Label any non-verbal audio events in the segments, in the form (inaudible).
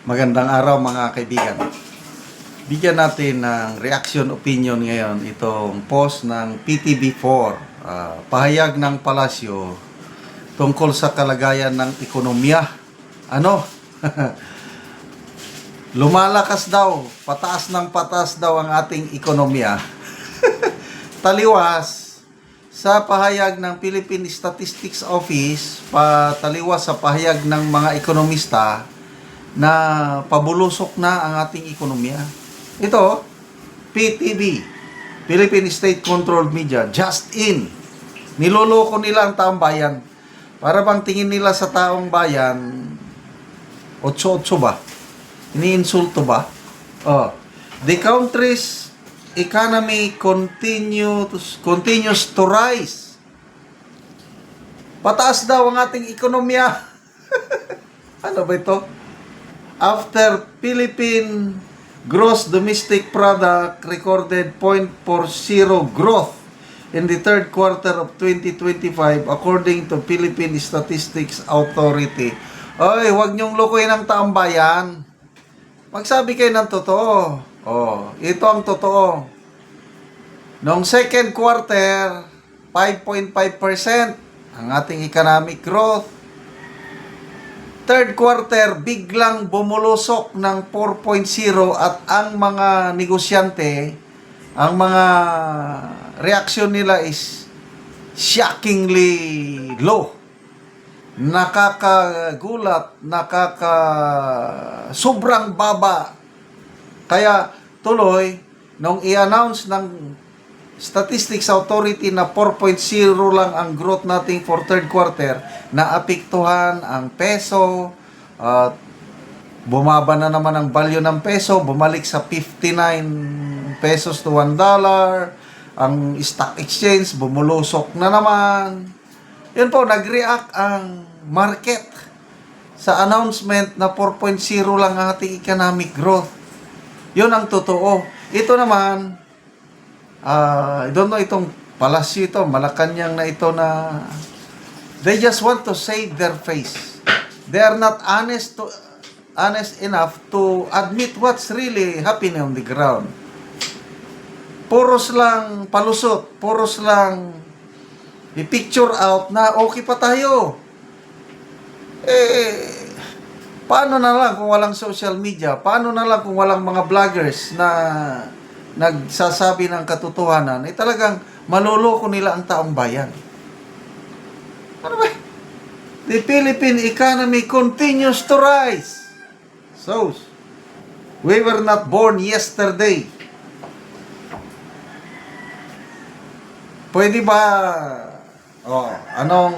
Magandang araw mga kaibigan. Bigyan natin ng reaction opinion ngayon itong post ng PTB4, ah, pahayag ng palasyo tungkol sa kalagayan ng ekonomiya. Ano? (laughs) Lumalakas daw, pataas ng pataas daw ang ating ekonomiya. (laughs) Taliwas sa pahayag ng Philippine Statistics Office, pataliwas sa pahayag ng mga ekonomista na pabulusok na ang ating ekonomiya. Ito, PTV, Philippine State Controlled Media, just in. Niloloko nila ang taong bayan. Para bang tingin nila sa taong bayan, 8-8 ba? Iniinsulto ba? Oh. The country's economy continues, continues to rise. Pataas daw ang ating ekonomiya. (laughs) ano ba ito? After Philippine gross domestic product recorded 0.40 growth in the third quarter of 2025 according to Philippine Statistics Authority. Oy, huwag niyong lukuin ang taong. Magsabi kayo ng totoo. Oh, ito ang totoo. Noong second quarter, 5.5% ang ating economic growth. Third quarter, biglang bumulusok ng 4.0 at ang mga negosyante, ang mga reaksyon nila is shockingly low. Nakakagulat, nakaka sobrang baba. Kaya tuloy, nung i-announce ng Statistics Authority na 4.0 lang ang growth natin for third quarter, naapektuhan ang peso, at bumaba na naman ang value ng peso, bumalik sa 59 pesos to 1 dollar, ang stock exchange bumulusok na naman. Yun po, nag-react ang market sa announcement na 4.0 lang ang ating economic growth. Yun ang totoo. Ito naman, ah, I don't know itong palasyo ito, Malacanang na ito na they just want to save their face. They are not honest to honest enough to admit what's really happening on the ground. Puros lang palusot, puros lang i-picture out na okay pa tayo. Eh, paano na lang kung walang social media? Paano na lang kung walang mga vloggers na nagsasabi ng katotohanan? Eh talagang maloloko nila ang taong bayan. Ano ba? The Philippine economy continues to rise. So, we were not born yesterday. Pwede ba, oh, anong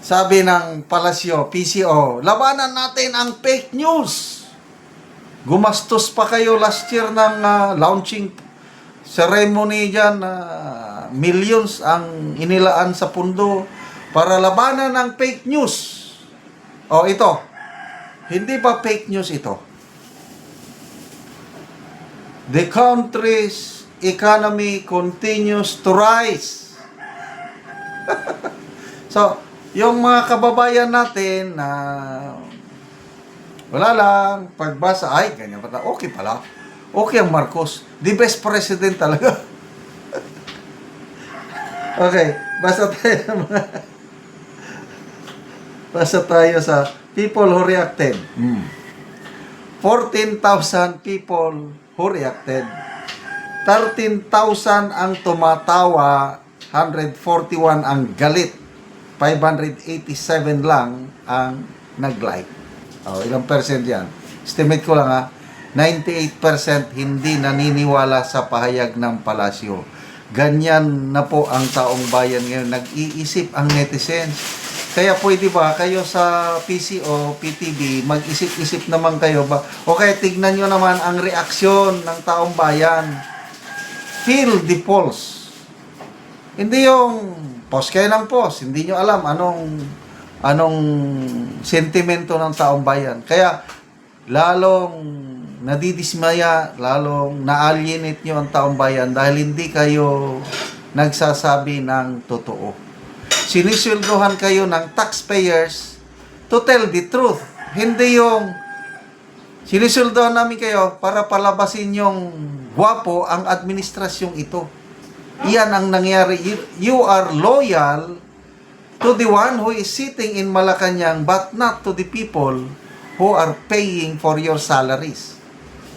sabi ng palasyo, PCO, labanan natin ang fake news. Gumastos pa kayo last year ng ah, launching ceremony dyan, ah, millions ang inilaan sa pundo para labanan ng fake news. O ito, hindi ba fake news ito? The country's economy continues to rise. (laughs) so, yung mga kababayan natin na wala lang, pagbasa, ay, ganyan pala, okay pala. Okay ang Marcos. The best president talaga. (laughs) okay, basa tayo mga basa tayo sa people who reacted. Hmm. 14,000 people who reacted. 13,000 ang tumatawa, 141 ang galit, 587 lang ang nag-like. Oh, ilang percent yan? Estimate ko lang ha, 98% hindi naniniwala sa pahayag ng palasyo. Ganyan na po ang taong bayan ngayon. Nag-iisip ang netizens. Kaya pwede ba kayo sa PCO, PTV, mag-isip-isip naman kayo ba? O kaya tignan nyo naman ang reaksyon ng taong bayan. Feel the pulse. Hindi yung post kayo ng post. Hindi nyo alam anong anong sentimento ng taong bayan. Kaya lalong nadidismaya, lalong na-alienate nyo ang taong bayan dahil hindi kayo nagsasabi ng totoo. Sinisweldohan kayo ng taxpayers to tell the truth. Hindi yung sinisuldohan namin kayo para palabasin yung gwapo ang administrasyong ito. Iyan ang nangyari. You are loyal to the one who is sitting in Malacanang but not to the people who are paying for your salaries.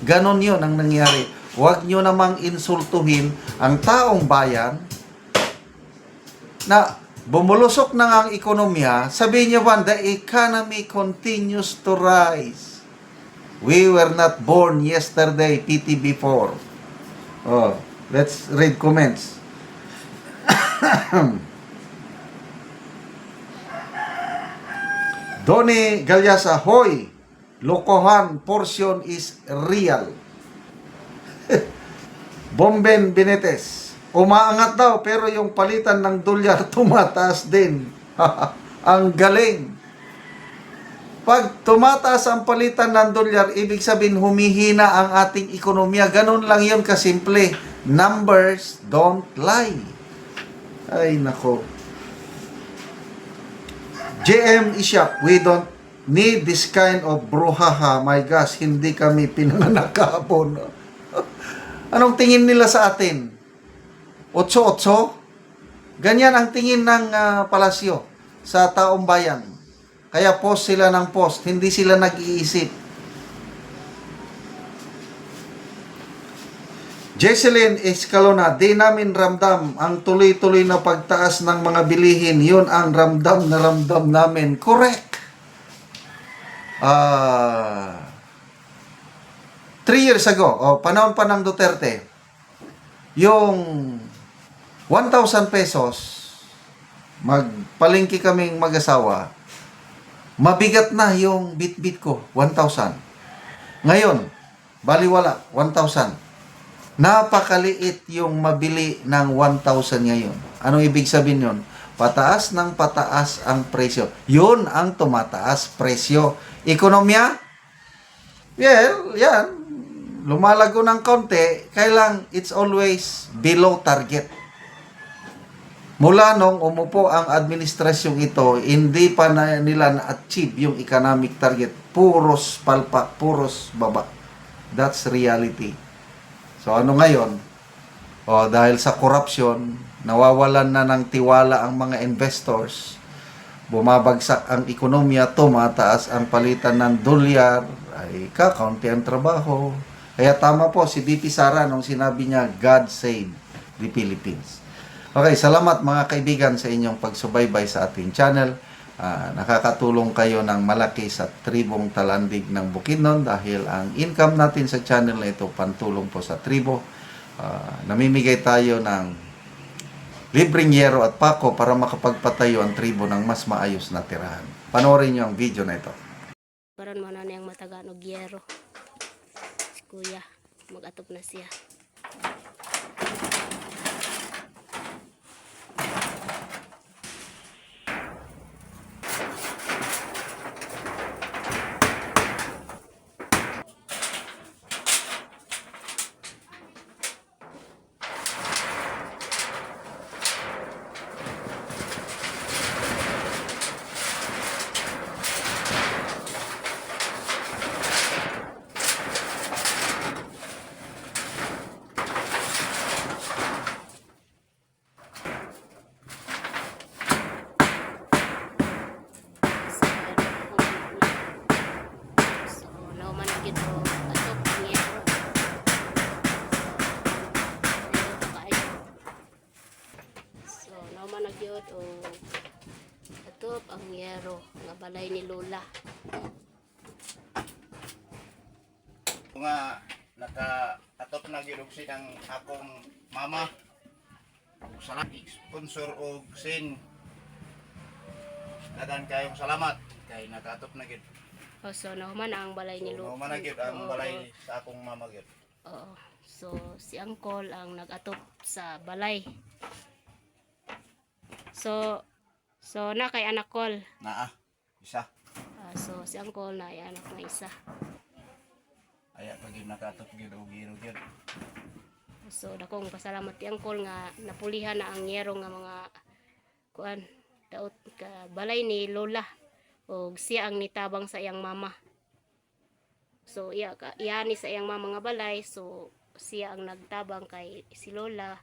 Ganon yun ang nangyari. Huwag nyo namang insultuhin ang taong bayan na bumulusok na nga ang ekonomiya, sabihin niyo ba, the economy continues to rise. We were not born yesterday, PTB4. Oh, let's read comments. (coughs) (coughs) Doni Galyasa, Hoy! Lokohan portion is real. (laughs) Bomben Benetes, umaangat daw pero yung palitan ng dolyar (laughs) tumataas din. (laughs) ang galing. Pag tumataas ang palitan ng dolyar, ibig sabihin humihina ang ating ekonomiya. Ganun lang yun kasimple. Numbers don't lie. Ay, nako. JM Ishak, we don't need this kind of bruhaha. My gosh, hindi kami pinanganak kahapon. (laughs) Anong tingin nila sa atin? Otso-otso? Ganyan ang tingin ng ah, palasyo sa taong bayan. Kaya post sila ng post, hindi sila nag-iisip. Jesselyn Escalona, di namin ramdam ang tuloy-tuloy na pagtaas ng mga bilihin. Yun ang ramdam na ramdam namin. Correct. Ah... three years ago, o panahon pa ng Duterte, yung 1,000 pesos, magpalingki kaming mag-asawa, mabigat na yung bit-bit ko, 1,000. Ngayon, baliwala, 1,000. Napakaliit yung mabili ng 1,000 ngayon. Anong ibig sabihin yun? Pataas ng pataas ang presyo. Yun ang tumataas presyo. Ekonomiya? Well, yan. Lumalago ng konti, kailang it's always below target. Mula nung umupo ang administrasyong ito, hindi pa na nila na-achieve yung economic target. Puros palpak, puros baba. That's reality. So ano ngayon? O dahil sa corruption, nawawalan na ng tiwala ang mga investors, bumabagsak ang ekonomiya, tumataas ang palitan ng dolyar, ay kakaunti ang trabaho. Kaya tama po si BP Sara nung sinabi niya, God save the Philippines. Okay, salamat mga kaibigan sa inyong pagsubaybay sa ating channel. Ah, nakakatulong kayo ng malaki sa tribong talandig ng Bukidnon dahil ang income natin sa channel na ito pantulong po sa tribo. Ah, namimigay tayo ng libreng yero at pako para makapagpatayo ang tribo ng mas maayos na tirahan. Panoorin niyo ang video na ito. Karon mo na niyang matagaan og yero. Si kuya, mag-atop na siya. So, nauman na gid og atop ang yero. Yero kaayo. So, nauman na gyud og atop ang yero nga balay ni Lola. Nga naka-atop na gyud og ang akong mama sa sponsor og sin Dadan kayong salamat kay naka-atop na gyud. Oh, so, nauman na ang balay ni Lola. Mo man na gyud ang balay sa akong mama gyud. Oo. So, si Angkol ang nag-atop sa balay. So, so na kay anak Kol. Naa isa Ah, so, si Angkol na ay anak na isa. Aya pag gyud naka-atop gyud og giro gyud. So, dakong pasalamat ti Angkol nga napulihan na ang yero nga mga kuan daot ka balay ni Lola. o siya ang nitabang sa iyang mama. So iya ka iya ni sa iyang mama nga balay. So siya ang nagtabang kay si lola.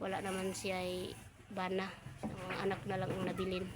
Wala naman siya ay bana. Ang anak na lang ang nabilin